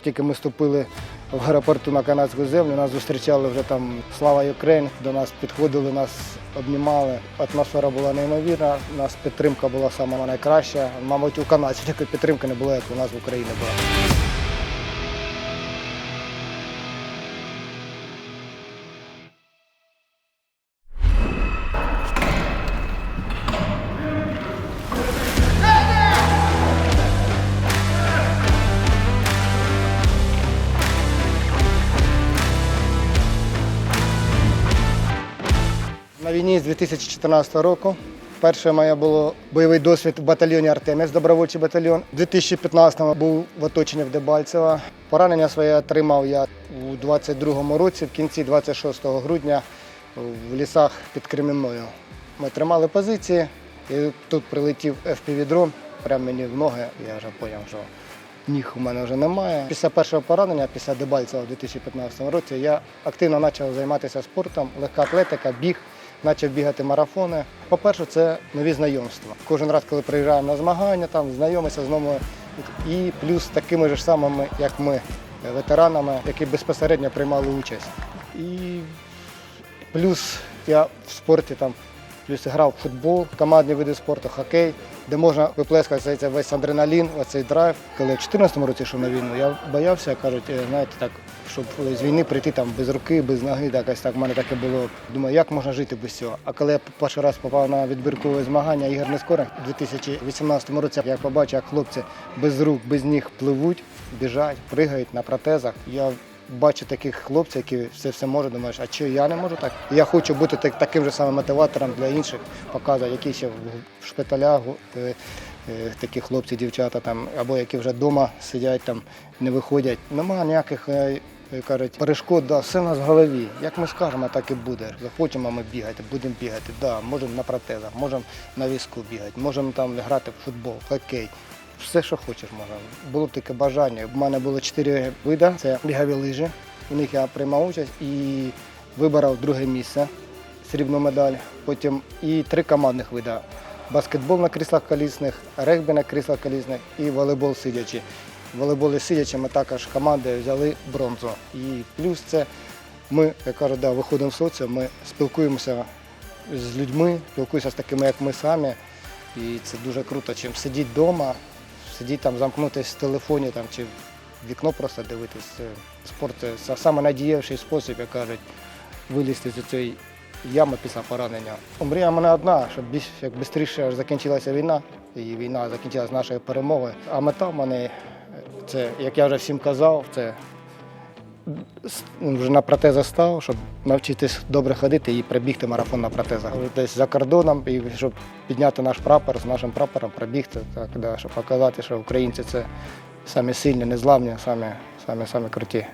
Як тільки ми ступили в аеропорту на канадську землю, нас зустрічали вже там Слава Україн, до нас підходили, нас обнімали. Атмосфера була неймовірна, у нас підтримка була сама найкраща. Мабуть, у канадців такої підтримки не було, як у нас в Україні була. На війні з 2014 року. Перше моє було бойовий досвід в батальйоні Артеміс, добровольчий батальйон. У 2015-му був в оточенні в Дебальцево. Поранення своє отримав я у 22-му році, в кінці 26 грудня в лісах під Кремінною. Ми тримали позиції, і тут прилетів FPV-дрон прямо мені в ноги. Я вже зрозумів, що ніг у мене вже немає. Після першого поранення, після Дебальцева у 2015 році, я активно почав займатися спортом, легка атлетика, біг, почав бігати марафони. По-перше, це нові знайомства. Кожен раз, коли приїжджаємо на змагання, там знайомимося з новими і плюс такими ж самими, як ми, ветеранами, які безпосередньо приймали участь. І плюс я в спорті там плюс грав в футбол, командні види спорту, хокей, де можна виплескати весь адреналін, оцей драйв. Коли в 2014 році йшов на війну, я боявся, кажуть, е, знаєте, так, щоб з війни прийти там без руки, без ноги, якось так в мене таке було. Думаю, як можна жити без цього. А коли я перший раз попав на відбіркове змагання ігор нескорих у 2018 році, я побачив, як хлопці без рук, без ніг пливуть, біжать, пригають на протезах. Я бачу таких хлопців, які все все можуть, думаєш, а що я не можу так? Я хочу бути так- таким же самим мотиватором для інших, показувати, які ще в шпиталях е, е, такі хлопці, дівчата там, або які вже вдома сидять, там, не виходять. Немає ніяких. е, Кажуть, перешкод, да, все в нас в голові. Як ми скажемо, так і буде. Захочемо ми бігати, будемо бігати. Да, можемо на протезах, можемо на візку бігати, можемо там грати в футбол, хокей. Все, що хочеш, можна. Було таке бажання. У мене було чотири види. Це бігові лижі. У них я приймав участь і вибрав друге місце, срібну медаль. Потім і три командних види. Баскетбол на кріслах колісних, регбі на кріслах колісних і волейбол сидячи. В волейболі сидячи ми також командою взяли бронзу. І плюс це ми, як кажуть, да, виходимо в соціум, ми спілкуємося з людьми, спілкуємося з такими, як ми самі. І це дуже круто, чим сидіти вдома, сидіти там, замкнутися в телефоні там, чи в вікно просто дивитися. Спорт це найдієвіший спосіб, як кажуть, вилізти з цієї ями після поранення. Мрія мене одна, щоб більш як швидше закінчилася війна, і війна закінчилася нашою перемогою. А мета в мене е, це, як я вже всім казав, це вже на протезах став, щоб навчитись добре ходити і прибігти марафон на протезах. Десь за кордоном, і щоб підняти наш прапор з нашим прапором, пробігти, так, да, щоб показати, що українці це самі сильні, незламні, самі, самі, самі круті.